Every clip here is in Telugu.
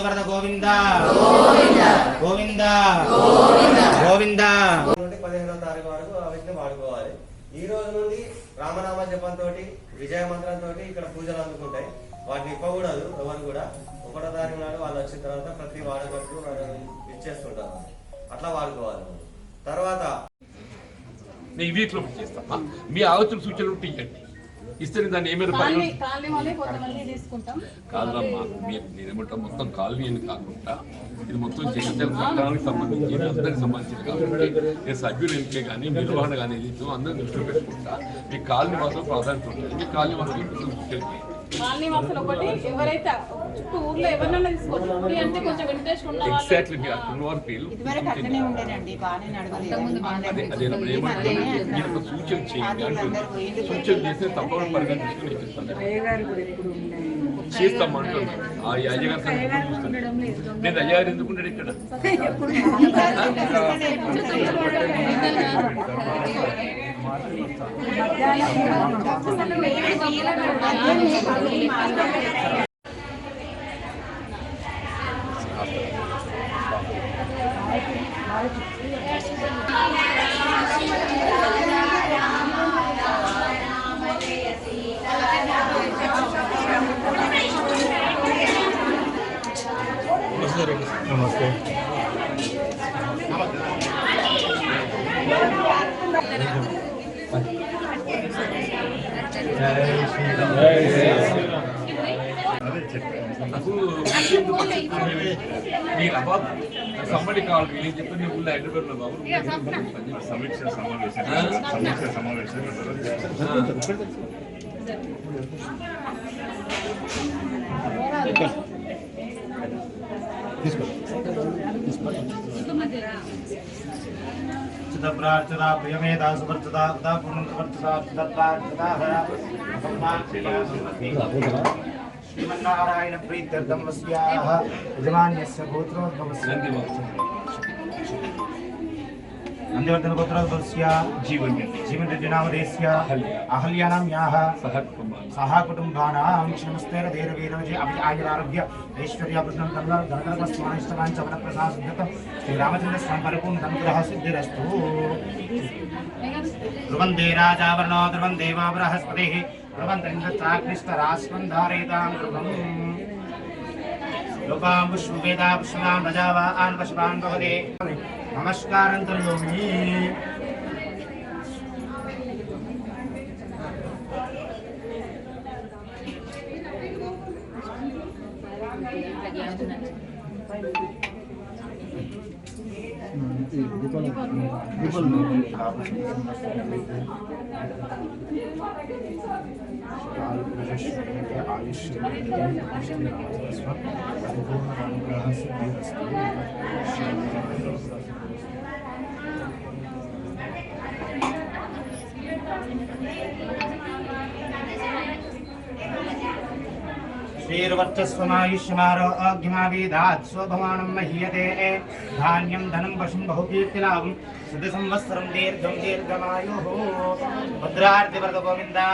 వరద గోవింద. గోవింద. గోవింద. నుండి పదిహేనో తారీఖు వరకు ఆ వ్యక్తిని వాడుకోవాలి. ఈ రోజు నుండి రామనామ జపంతో తోటి విజయ మంత్రం ఇక్కడ పూజలు అందుకుంటాయి. వాటిని ఇవ్వకూడదు ఎవరు కూడా. ఒకటో తారీఖు నాడు వాళ్ళు వచ్చిన తర్వాత ప్రతి వాడకట్టు ఇచ్చేస్తుంటారు. అట్లా వాడుకోవాలి తర్వాత నేను వీటిలో చేస్తామా మీ ఆలోచన సూచనలు ఉంటే ఇవ్వండి. ఇస్తే నేను దాన్ని ఏమైనా కాదమ్మా మీరు నేనేమంటా మొత్తం కాలనీ అని కాకుండా ఇది మొత్తం జగిత్యాల పట్టణానికి సంబంధించి అందరికి సంబంధించింది కాబట్టి నేను సభ్యులు ఎంపిక కానీ నిర్వహణ కానీ ఏదైతే అందరూ దృష్టిలో పెట్టుకుంటా. మీ కాలనీ మాత్రం ప్రాధాన్యత ఉంటుంది. మీ కాలనీ మాత్రం కాలనీ వాసులు ఒకటి ఎవరైతే చుట్టూ ఊర్లో ఎవరినైనా తీసుకోవచ్చు. అంటే కొంచెం ఉన్న ఎగ్జాక్ట్లీ ఇదివరకు అట్లనే ఉండేనండి బాగానే నడవలేదు. చేస్తే అంటున్నాను ఆ అయ్యగారి నేను అయ్యగారు ఎందుకుంటాడు ఇక్కడ? నాకు మీరు అబ్బా సంబడి కావాలి నేను చెప్పి నీ ఊళ్ళో హైదరాబాద్లో బాబు సమీక్ష సమావేశం సమీక్ష సమావేశం తీసుకో తీసుకో సువర్చదా ఉదా పూర్ణవర్చదా చిత్తప్రార్చదాః శ్రీమన్నారాయణ ప్రీత్యర్థం వస్యాః యజమాన్యస్య గోత్రోద్భవస్య నందివర్ధన గోత్రోద్భవస్య नन्दिवर्धनपुत्रस्य गोत्र जीवन जीवन अहल्यानां याः। सह कुटुम्बानां क्षमस्तेन धैर्वीरवजे ध्रुवं देवा बृहस्पतिः ध्रुवं त्रिन्द्रचाक्लिष्टराश्वं धारयितां ध्रुवम्। నమస్కారం కరోమి శ్రీర్వర్చస్వమాయుష్యమారోగ్యమావేదాత్ श्रीर्वर्चस्वमायुष्मारोग्यमावेदात्स्वभवानं मह्यते। धान्यं धनं वशं बहुकीर्तिलाभं सुदसंवत्सरं दीर्घं दीर्घमायुः। भद्रार्तिवर्गगोविन्दा।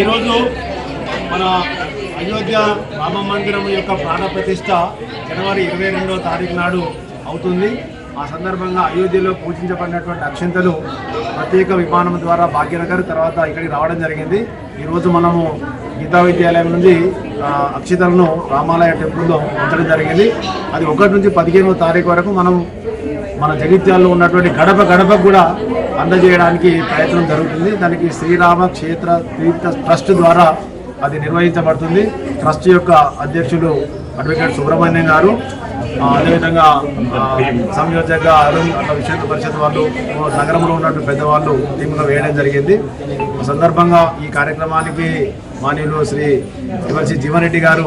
ఈరోజు మన అయోధ్య రామ మందిరం యొక్క ప్రాణ ప్రతిష్ట జనవరి ఇరవై రెండవ తారీఖు నాడు అవుతుంది. ఆ సందర్భంగా అయోధ్యలో పూజించబడినటువంటి అక్షంతలు ప్రత్యేక విమానం ద్వారా భాగ్యనగర్ తర్వాత ఇక్కడికి రావడం జరిగింది. ఈరోజు మనము గీతా విద్యాలయం నుండి అక్షతలను అక్షితలను రామాలయ టెంపుల్లో ఉంచడం జరిగింది. అది ఒకటి నుంచి పదిహేనవ తారీఖు వరకు మనం మన జగిత్యాల్లో ఉన్నటువంటి గడప గడపకు కూడా అందజేయడానికి ప్రయత్నం జరుగుతుంది. దానికి శ్రీరామ క్షేత్ర తీర్థ ట్రస్ట్ ద్వారా అది నిర్వహించబడుతుంది. ట్రస్ట్ యొక్క అధ్యక్షులు అడ్వకేట్ సుబ్రహ్మణ్యం గారు అదేవిధంగా సంయోజక అరుణ్ అట్లా విశ్వ పరిషత్ వాళ్ళు నగరంలో ఉన్నటువంటి పెద్దవాళ్ళు టీంలో వేయడం జరిగింది. సందర్భంగా ఈ కార్యక్రమానికి మాన్యులు శ్రీ ఇవర్సి జీవన్రెడ్డి గారు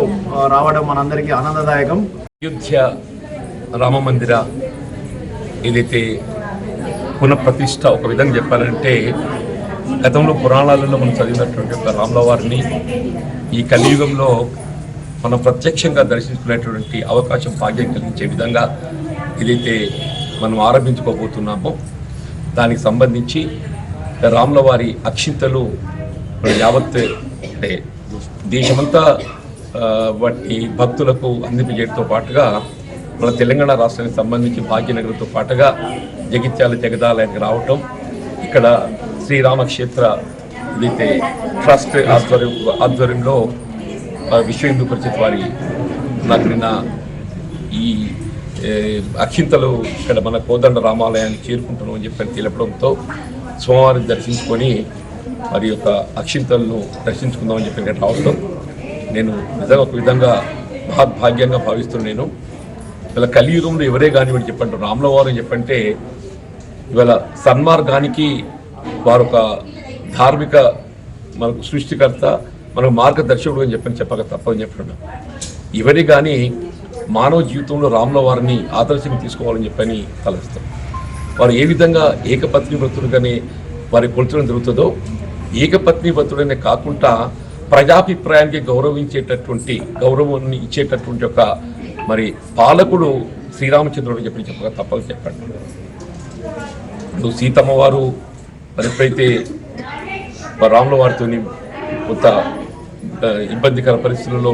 రావడం మనందరికీ ఆనందదాయకం. అయోధ్య రామ మందిర ఏదైతే పునఃప్రతిష్ట ఒక విధంగా చెప్పాలంటే గతంలో పురాణాలలో మనం చదివినటువంటి ఒక రామ్లవారిని ఈ కలియుగంలో మనం ప్రత్యక్షంగా దర్శించుకునేటువంటి అవకాశం భాగ్యం కలిగించే విధంగా ఏదైతే మనం ఆరంభించుకోబోతున్నామో దానికి సంబంధించి రామ్లవారి అక్షింతలు యావత్ అంటే దేశమంతా వాటి భక్తులకు అందింపజేయడంతో పాటుగా మన తెలంగాణ రాష్ట్రానికి సంబంధించి భాగ్యనగరంతో పాటుగా జగిత్యాల జగదాలయానికి రావటం ఇక్కడ శ్రీరామక్షేత్ర ఏదైతే ట్రస్ట్ ఆధ్వర్యం ఆధ్వర్యంలో విశ్వ హిందూ పరిషత్ వారి నాకు నిన్న ఈ అక్షింతలు ఇక్కడ మన కోదండ రామాలయాన్ని చేరుకుంటున్నామని చెప్పని తెలపడంతో సోమవారం దర్శించుకొని మరి యొక్క అక్షింతలను దర్శించుకుందామని చెప్పి ఇక్కడ రావడం నేను నిజంగా ఒక విధంగా మహద్భాగ్యంగా భావిస్తున్నాను నేను. ఇలా కలియుగంలో ఎవరే కానివ్వండి చెప్పండి రాములవారు చెప్పంటే ఇవాళ సన్మార్గానికి వారు ఒక ధార్మిక మనకు సృష్టికర్త మనకు మార్గదర్శకుడు అని చెప్పని చెప్పక తప్పని చెప్పడం. ఇవన్నీ కానీ మానవ జీవితంలో రాముల వారిని ఆదర్శంగా తీసుకోవాలని చెప్పని తలస్తాం వారు ఏ విధంగా ఏకపత్ని వ్రతుడుగానే వారి కొలుచడం జరుగుతుందో ఏకపత్ని వ్రతుడనే కాకుండా ప్రజాభిప్రాయానికి గౌరవించేటటువంటి గౌరవాన్ని ఇచ్చేటటువంటి ఒక మరి పాలకుడు శ్రీరామచంద్రుడు చెప్పి చెప్పగా తప్పక చెప్పండి. ఇప్పుడు సీతమ్మ వారు మరి ఎప్పుడైతే రాముల వారితో కొంత ఇబ్బందికర పరిస్థితులలో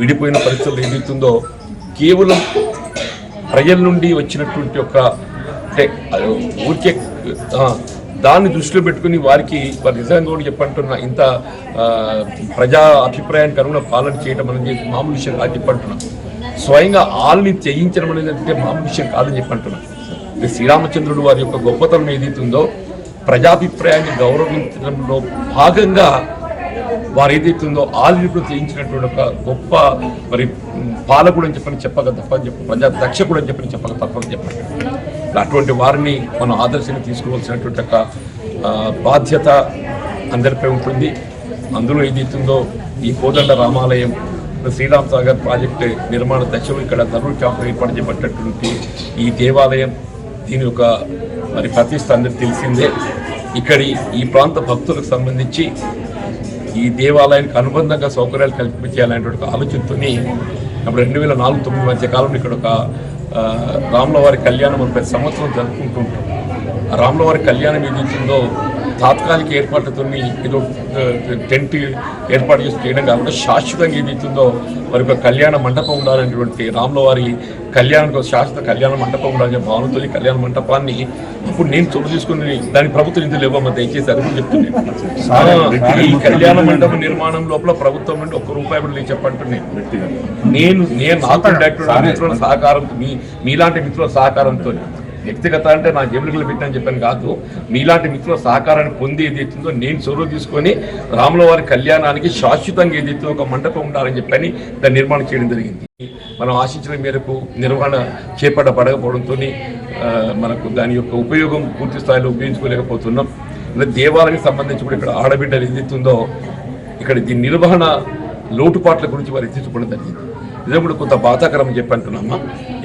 విడిపోయిన పరిస్థితుల్లో ఏదైతుందో కేవలం ప్రజల నుండి వచ్చినటువంటి ఒక అంటే ఊరికే దాన్ని దృష్టిలో పెట్టుకుని వారికి వారి నిజంగా కూడా చెప్పంటున్నా ఇంత ప్రజా అభిప్రాయానికి అనుగుణ పాలన చేయడం అనేది మామూలు విషయం కాదు చెప్పంటున్నా. స్వయంగా ఆల్ని చేయించడం అనేది అంటే మామూలు విషయం కాదని చెప్పంటున్నా ఇది శ్రీరామచంద్రుడు వారి యొక్క గొప్పతనం ఏదైతుందో ప్రజాభిప్రాయాన్ని గౌరవించడంలో భాగంగా వారు ఏదైతుందో ఆల్రెడీ చేయించినటువంటి ఒక గొప్ప మరి పాలకుడు అని చెప్పని చెప్పక తప్పని చెప్ప ప్రజా దక్షకుడు అని చెప్పని చెప్పక తప్పని చెప్పండి అటువంటి వారిని మనం ఆదర్శంగా తీసుకోవాల్సినటువంటి ఒక బాధ్యత అందరిపై ఉంటుంది. అందులో ఏదైతుందో ఈ కోదండ రామాలయం శ్రీరామ్ సాగర్ ప్రాజెక్టు నిర్మాణ దశలో ఇక్కడ నరుడు చాపలు ఏర్పాటు చేయబడినటువంటి ఈ దేవాలయం దీని యొక్క మరి ప్రతిష్ట అందరికి తెలిసిందే. ఇక్కడి ఈ ప్రాంత భక్తులకు సంబంధించి ఈ దేవాలయానికి అనుబంధంగా సౌకర్యాలు కల్పించాలనేటువంటి ఒక ఆలోచనతోని అప్పుడు రెండు వేల నాలుగు తొమ్మిది మధ్య కాలంలో ఇక్కడ ఒక రాములవారి కళ్యాణం ప్రతి సంవత్సరం జరుపుకుంటుంటాం. ఆ కళ్యాణం ఏదైతుందో తాత్కాలిక ఏర్పాట్లతో ఏదో టెంట్ ఏర్పాటు చేసి చేయడం కాకుండా శాశ్వతంగా ఏదైతుందో మరి ఒక కళ్యాణ మండపం ఉండాలనేటువంటి రాముల వారి కళ్యాణానికి ఒక శాశ్వత కళ్యాణ మండపం ఉండాలనే భావనతో కళ్యాణ మండపాన్ని ఇప్పుడు నేను చోటు తీసుకుని దాని ప్రభుత్వం ఇందులో ఇవ్వమ్మ దయచేసి అది చెప్తున్నాను. ఈ కళ్యాణ మండపం నిర్మాణం లోపల ప్రభుత్వం నుండి ఒక్క రూపాయి కూడా నేను చెప్పంటున్నాను నేను నేను నాకు మిత్రుల సహకారంతో మీ మీలాంటి మిత్రుల సహకారంతో వ్యక్తిగత అంటే నా జేబులకు పెట్టని చెప్పాను కాదు. మీలాంటి మిత్రుల సహకారాన్ని పొంది ఏదైతుందో నేను చొరవ తీసుకొని రాముల వారి కళ్యాణానికి శాశ్వతంగా ఏదైతే ఒక మండపం ఉండాలని చెప్పని దాన్ని నిర్మాణం చేయడం జరిగింది. మనం ఆశించిన మేరకు నిర్వహణ చేపట్టబడకపోవడంతో మనకు దాని యొక్క ఉపయోగం పూర్తి స్థాయిలో ఉపయోగించుకోలేకపోతున్నాం. ఇలా దేవాలయానికి సంబంధించి కూడా ఇక్కడ ఆడబిడ్డలు ఏదైతుందో ఇక్కడ దీని నిర్వహణ లోటుపాట్ల గురించి వారు ఎత్తించుకోవడం జరిగింది. ఇదే కూడా కొంత బాధాకరం అని చెప్పి అంటున్నామా?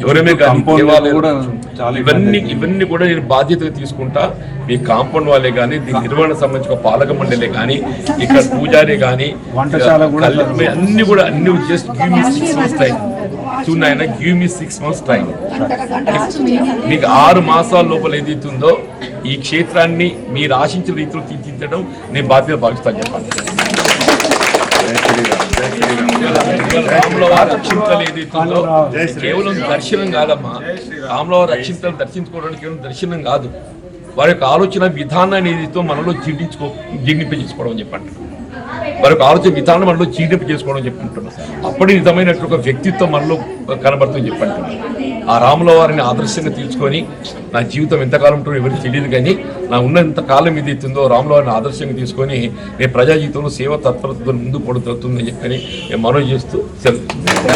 ఎవరైనా దేవాలయాలు ఇవన్నీ ఇవన్నీ కూడా నేను బాధ్యతగా తీసుకుంటా మీ కాంపౌండ్ వాళ్ళే కానీ దీని నిర్వహణ సంబంధించిన పాలక మండలే కానీ ఇక్కడ పూజారి కానీ వంటశాల కూడా కల్- అన్ని కూడా అన్ని just give me six months time చూనాయన give me six months time మీకు ఆరు మాసాల లోపల ఏదైతుందో ఈ క్షేత్రాన్ని మీరు ఆశించిన రీతిలో తీర్చిదిద్దడం నేను బాధ్యత భావిస్తాను చెప్పండి ఏదైతుందో కేవలం దర్శనం కాదమ్మా. రాముల. వారి అక్షింతలు దర్శించుకోవడానికి కేవలం దర్శనం కాదు. వారి యొక్క ఆలోచన విధానాన్ని ఏదైతే మనలో జీర్ణించుకో జీర్ణింపజేసుకోవడం అని చెప్పండి. వారి యొక్క ఆలోచన విధానం మనలో జీర్ణింప చేసుకోవడం చెప్పంటున్నాం. అప్పటి నిజమైనటువంటి ఒక వ్యక్తిత్వం మనలో కనబడుతుంది చెప్పంటున్నాం. ఆ రాముల వారిని ఆదర్శంగా తీసుకొని నా జీవితం ఎంతకాలం ఉంటుందో ఎవరికి తెలియదు కానీ నా ఉన్నంత కాలం ఇది ఎత్తుందో రాముల వారిని ఆదర్శంగా తీసుకొని నేను ప్రజా జీవితంలో సేవ తత్పరతతో ముందు పడుతుందని చెప్పని నేను మనవి చేస్తూ